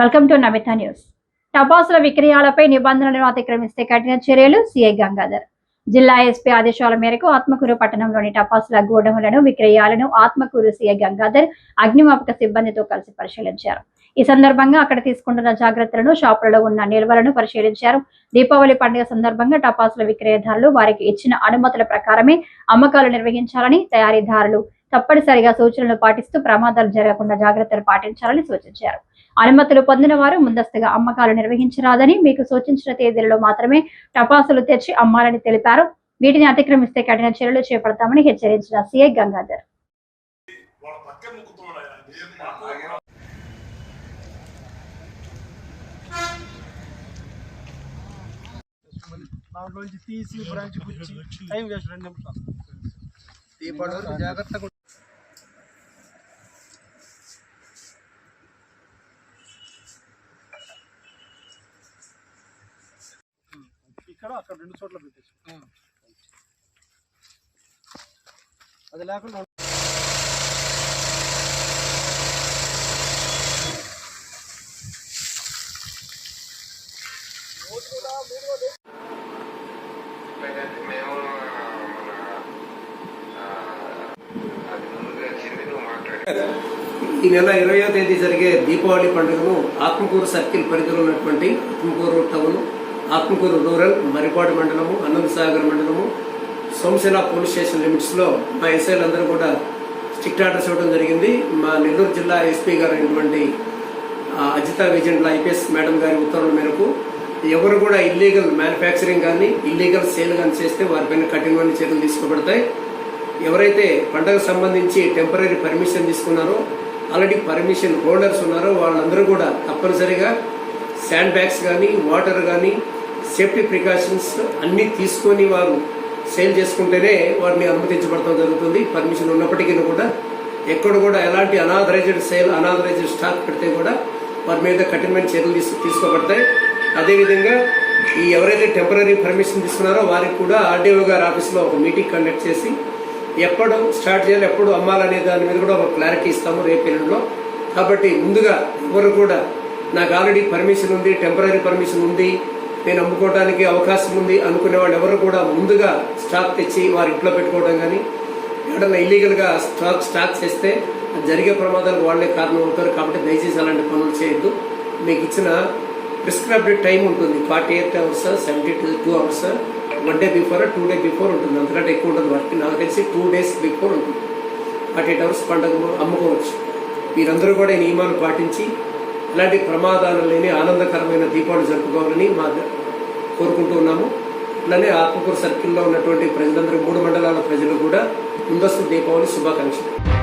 Welcome to Namitha news టపాసుల విక్రయాలపై నిబంధనలను అతిక్రమిస్తే కఠిన చర్యలు సీఐ గంగాధర్ జిల్లా ఎస్పీ ఆదేశాల మేరకు ఆత్మకూరు పట్టణంలోని టపాసుల గోడములను విక్రయాలను ఆత్మకూరు సీఐ గంగాధర్ అగ్నిమాపక సిబ్బందితో కలిసి పరిశీలించారు. ఈ సందర్భంగా అక్కడ తీసుకుంటున్న జాగ్రత్తలను షాపులలో ఉన్న నిల్వలను పరిశీలించారు. దీపావళి పండుగ సందర్భంగా టపాసుల విక్రయదారులు వారికి ఇచ్చిన అనుమతుల ప్రకారమే అమ్మకాలు నిర్వహించాలని తయారీదారులు తప్పనిసరిగా సూచనలు పాటిస్తూ ప్రమాదాలు జరగకుండా జాగ్రత్తలు పాటించాలని సూచించారు. అనుమతులు పొందిన వారు ముందస్తుగా అమ్మకాలు నిర్వహించరాదని మీకు సూచించిన తేదీలలో మాత్రమే టపాసులు తెచ్చి అమ్మాలని తెలిపారు. వీటిని అతిక్రమిస్తే కఠిన చర్యలు చేపడతామని హెచ్చరించిన సీఐ గంగాధర్. దాంట్లో తీసి బ్రాంచ్ గుచ్చి టైం వేస్ట్ రెండు నిమిషాలు. జాగ్రత్తగా ఇక్కడ అక్కడ రెండు చోట్ల పెట్టేసి అది లేకుండా మేము ఈ నెల ఇరవయో తేదీ జరిగే దీపావళి పండుగను ఆత్మకూరు సర్కిల్ పరిధిలో ఉన్నటువంటి ఆత్మకూరు టౌన్ ఆత్మకూరు రూరల్ మరిపాడు మండలము అనంతసాగర్ మండలము సోమసేన పోలీస్ స్టేషన్ లిమిట్స్లో మా ఎస్ఐలు అందరూ కూడా స్ట్రిక్ట్ ఆర్డర్స్ ఇవ్వడం జరిగింది. మా నెల్లూరు జిల్లా ఎస్పీ గారు అయినటువంటి అజిత విజెంట్ల ఐపీఎస్ మేడం గారి ఉత్తర్వుల మేరకు ఎవరు కూడా ఇల్లీగల్ మ్యానుఫ్యాక్చరింగ్ కానీ ఇల్లీగల్ సేల్ కానీ చేస్తే వారిపైన కఠినమైన చర్యలు తీసుకోబడతాయి. ఎవరైతే పంటకు సంబంధించి టెంపరీ పర్మిషన్ తీసుకున్నారో ఆల్రెడీ పర్మిషన్ హోల్డర్స్ ఉన్నారో వాళ్ళందరూ కూడా తప్పనిసరిగా శాండ్ బ్యాగ్స్ కానీ వాటర్ కానీ సేఫ్టీ ప్రికాషన్స్ అన్నీ తీసుకొని వారు సేల్ చేసుకుంటేనే వారిని అనుమతించబడటం జరుగుతుంది. పర్మిషన్ ఉన్నప్పటికీ కూడా ఎక్కడ కూడా ఎలాంటి అనాథరైజ్డ్ సేల్ అనాథరైజ్డ్ స్టాక్ పెడితే కూడా వారి మీద కఠినమైన చర్యలు తీసు తీసుకోబడతాయి. అదేవిధంగా ఈ ఎవరైతే టెంపరీ పర్మిషన్ తీసుకున్నారో వారికి కూడా ఆర్డీఓ గారి ఆఫీస్లో ఒక మీటింగ్ కండక్ట్ చేసి ఎప్పుడు స్టార్ట్ చేయాలి ఎప్పుడు అమ్మాలనే దాని మీద కూడా ఒక క్లారిటీ ఇస్తాము రేపు కాబట్టి ముందుగా ఎవరు కూడా నాకు ఆల్రెడీ పర్మిషన్ ఉంది టెంపరీ పర్మిషన్ ఉంది నేను అమ్ముకోవడానికి అవకాశం ఉంది అనుకునే వాళ్ళు ఎవరు కూడా ముందుగా స్టాక్ తెచ్చి వారి ఇంట్లో పెట్టుకోవడం కానీ ఎక్కడన్నా ఇల్లీగల్గా స్టాక్ స్టాక్ చేస్తే జరిగే ప్రమాదాలకు వాళ్ళే కారణం అవుతారు కాబట్టి దయచేసి అలాంటి పనులు చేయొద్దు. మీకు ఇచ్చిన ప్రిస్క్రైబ్డ్ టైం ఉంటుంది forty eight hours seventy two two hours one day before two day before ఉంటుంది. అంతకంటే ఎక్కువ ఉంటుంది వర్క్. నాకు తెలిసి టూ డేస్ బిఫోర్ ఉంటుంది. ఫార్టీ ఎయిట్ అవర్స్ పండుగ అమ్ముకోవచ్చు. మీరందరూ కూడా నియమాలు పాటించి ఇలాంటి ప్రమాదాలు లేని ఆనందకరమైన దీపావళి జరుపుకోవాలని మా కోరుకుంటూ ఉన్నాము. అట్లనే ఆత్మకూరు సర్కిల్లో ఉన్నటువంటి ప్రజలందరూ మూడు మండలాల ప్రజలు కూడా ముందస్తు దీపావళి శుభాకాంక్షలు.